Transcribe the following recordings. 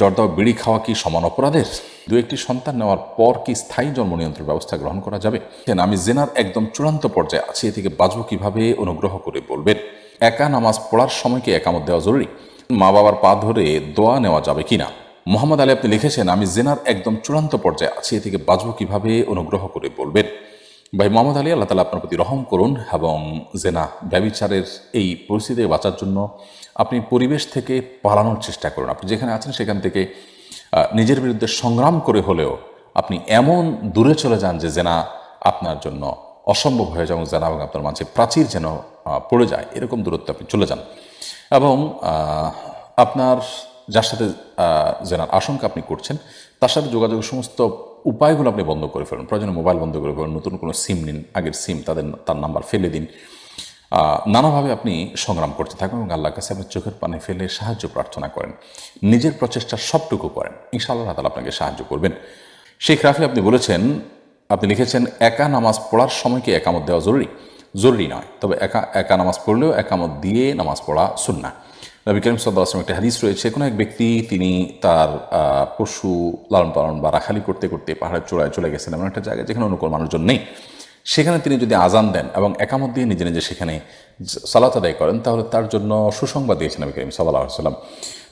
জর্দা বিড়ি খাওয়া কি সমান অপরাধের? দু একটি সন্তান নেওয়ার পর কি স্থায়ী জন্ম নিয়ন্ত্রণ ব্যবস্থা গ্রহণ করা যাবে? কেন, আমি জেনার একদম চূড়ান্ত পর্যায়ে আছি, এ থেকে বাঁচবো কীভাবে অনুগ্রহ করে বলবেন। একা নামাজ পড়ার সময়কে একামত দেওয়া জরুরি। মা বাবার পা ধরে দোয়া নেওয়া যাবে কিনা? মোহাম্মদ আলী আপনি লিখেছেন, আমি জেনার একদম চূড়ান্ত পর্যায়ে আছি, এ থেকে বাঁচবো কীভাবে অনুগ্রহ করে বলবেন। ভাই মোহাম্মদ আলী, আল্লাহ তালা আপনার প্রতি রহম করুন এবং জেনা ব্যবিচারের এই পরিস্থিতি বাঁচার জন্য আপনি পরিবেশ থেকে পালানোর চেষ্টা করুন। আপনি যেখানে আছেন সেখান থেকে নিজের বিরুদ্ধে সংগ্রাম করে হলেও আপনি এমন দূরে চলে যান যে জেনা আপনার জন্য অসম্ভব হয়ে যায় এবং জেনা এবং আপনার মাঝে প্রাচীর যেন পড়ে যায়। এরকম দূরত্বে আপনি চলে যান। এবং আপনার, যার সাথে জেনার আশঙ্কা আপনি করছেন, তার সাথে যোগাযোগের সমস্ত উপায়গুলো আপনি বন্ধ করে ফেলুন। প্রয়োজনে মোবাইল বন্ধ করে ফেলুন, নতুন কোনো সিম নিন, আগের সিম তাদের তার নাম্বার ফেলে দিন। নানাভাবে আপনি সংগ্রাম করতে থাকুন এবং আল্লাহর কাছে আপনি চোখের পানে ফেলে সাহায্য প্রার্থনা করেন। নিজের প্রচেষ্টা সবটুকু করেন। ইনশাআল্লাহ তালা আপনাকে সাহায্য করবেন। শেখ রাফি আপনি বলেছেন, আপনি লিখেছেন, একা নামাজ পড়ার সময় কি একামত দেওয়া জরুরি। জরুরি নয়, তবে একা একা নামাজ পড়লেও একামত দিয়ে নামাজ পড়া সুন্না নবী করিম সাল্লাহ আসলাম একটা হাদিস রয়েছে, কোনো এক ব্যক্তি তিনি তার পশু লালন পালন বা রাখালি করতে করতে পাহাড়ের চূড়ায় চলে গেছেন এমন একটা জায়গায় যেখানে অনুকূল মানুষজন নেই। সেখানে তিনি যদি আজান দেন এবং একামত দিয়ে নিজে নিজে সেখানে সালাত আদায় করেন, তাহলে তার জন্য সুসংবাদ দিয়েছেন নবী করিম সাল্লাহ সাল্লাম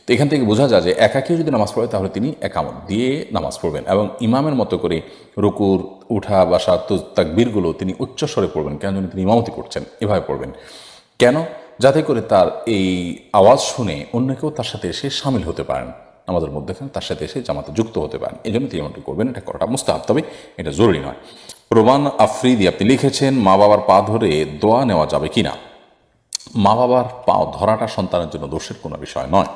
তো এখান থেকে বোঝা যায় যে একাকেও যদি নামাজ পড়ে, তাহলে তিনি একামত দিয়ে নামাজ পড়বেন এবং ইমামের মতো করে রুকুর, উঠা, বাসা তাকবীরগুলো তিনি উচ্চস্বরে পড়বেন। কেন তিনি ইমামতি করছেন, এভাবে পড়বেন। কেন? যাতে করে তার এই আওয়াজ শুনে অন্য কেউ তার সাথে এসে সামিল হতে পারেন। আমাদের মধ্যেখানে তার সাথে এসে জামাতে যুক্ত হতে পারেন। এই জন্য তিনি এমনটি করবেন, এটা করাটা মুস্তাহাব। তবে এটা জরুরি নয়। প্রমাণ আফ্রিদি, আপনি লিখেছেন, মা বাবার পা ধরে দোয়া নেওয়া যাবে কি না মা বাবার পা ধরাটা সন্তানের জন্য দোষের কোনো বিষয় নয়।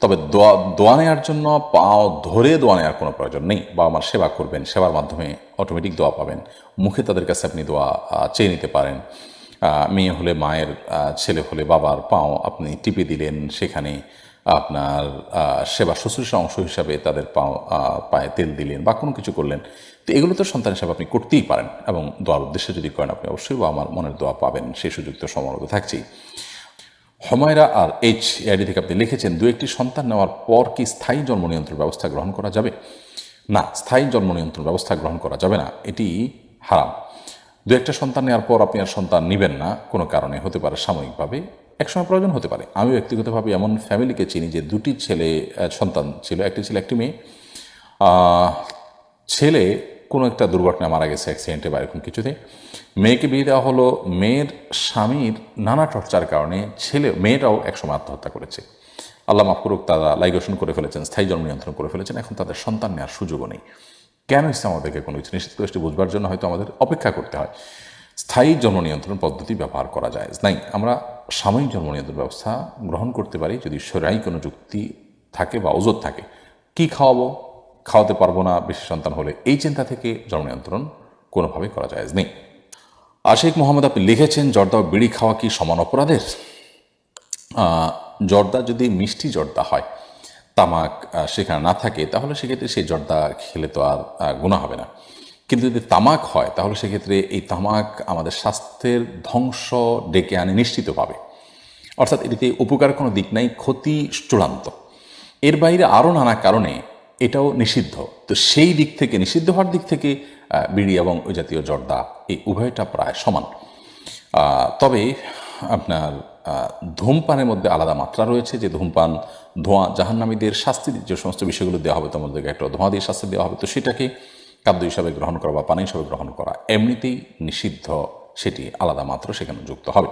তবে দোয়া দোয়া নেওয়ার জন্য পাও ধরে দোয়া নেওয়ার কোনো প্রয়োজন নেই। বাবা মার সেবা করবেন, সেবার মাধ্যমে অটোমেটিক দোয়া পাবেন। মুখে তাদের কাছে আপনি দোয়া চেয়ে নিতে পারেন। মেয়ে হলে মায়ের ছেলে হলে বাবার পাও আপনি টিপে দিলেন, সেখানে আপনার সেবা শুশ্রূষা অংশ হিসাবে তাদের পাও পায়ে তেল দিলেন বা কোনো কিছু করলেন। তো এগুলো তো সন্তান হিসাবে আপনি করতেই পারেন এবং দোয়ার উদ্দেশ্যে যদি করেন, আপনি অবশ্যই বা আমার মনের দোয়া পাবেন, সেই সুযোগ তো সমারোহ থাকছেই। হমায়রা আর এইচ এআইডি থেকে আপনি লিখেছেন, দু একটি সন্তান নেওয়ার পর কি স্থায়ী জন্ম নিয়ন্ত্রণ ব্যবস্থা গ্রহণ করা যাবে? না, স্থায়ী জন্ম নিয়ন্ত্রণ ব্যবস্থা গ্রহণ করা যাবে না, এটি হারাম। দু একটা সন্তান নেওয়ার পর আপনি আর সন্তান নেবেন না, কোনো কারণে, হতে পারে সাময়িকভাবে। একসময় প্রয়োজন হতে পারে। আমি ব্যক্তিগতভাবে এমন ফ্যামিলিকে চিনি যে দুটি ছেলে সন্তান ছিল, একটি ছিল, একটি মেয়ে। ছেলে কোনো একটা দুর্ঘটনায় মারা গেছে অ্যাক্সিডেন্টে বা এরকম কিছুতে। মেয়েকে বিয়ে দেওয়া হলো, মেয়ের স্বামীর নানা চর্চার কারণে ছেলে, মেয়েটাও একসময় আত্মহত্যা করেছে। আল্লাহ মাফরুক তারা লাইগেশন করে ফেলেছেন, স্থায়ী জন্ম নিয়ন্ত্রণ করে ফেলেছেন, এখন তাদের সন্তান নেওয়ার সুযোগও নেই। কেন ইসলাম আমাদেরকে কোনো কিছু নিষেধ করে বুঝবার জন্য হয়তো আমাদের অপেক্ষা করতে হয়। স্থায়ী জন্ম নিয়ন্ত্রণ পদ্ধতি ব্যবহার করা যায়। নাই, আমরা সাময়িক জন্ম নিয়ন্ত্রণ ব্যবস্থা গ্রহণ করতে পারি যদি সরাই কোনো যুক্তি থাকে বা ওজোর থাকে। কি খাওয়াবো? খাওয়াতে পারব না বেশি সন্তান হলে। এই চিন্তা থেকে জন্ম নিয়ন্ত্রণ কোনোভাবেই করা যায় নেই। আশিক মোহাম্মদ আপনি লিখেছেন, জর্দা বিড়ি খাওয়া কি সমান অপরাধের? জর্দা যদি মিষ্টি জর্দা হয় তামাক সেখানে না থাকে, তাহলে সেক্ষেত্রে সেই জর্দা খেলে তো আর গুণা হবে না। কিন্তু যদি তামাক হয়, তাহলে সেক্ষেত্রে এই তামাক আমাদের স্বাস্থ্যের ধ্বংস ডেকে আনে নিশ্চিতভাবে। অর্থাৎ এটিতে উপকার কোনো দিক নাই, ক্ষতি চূড়ান্ত। এর বাইরে আরও নানা কারণে এটাও নিষিদ্ধ। তো সেই দিক থেকে, নিষিদ্ধ হওয়ার দিক থেকে বিড়ি এবং ওই জাতীয় জর্দা, এই উভয়টা প্রায় সমান। তবে আপনার ধূমপানের মধ্যে আলাদা মাত্রা রয়েছে, যে ধূমপান, ধোঁয়া, জাহান্নামীদের শাস্তি যে সমস্ত বিষয়গুলো দেওয়া হবে, তোমাদের একটা ধোঁয়া দিয়ে শাস্তি দেওয়া হবে, তো সেটাকে খাদ্য হিসাবে গ্রহণ করা বা পানি হিসাবে গ্রহণ করা এমনিতেই নিষিদ্ধ, সেটি আলাদা মাত্র সেখানে যুক্ত হবে।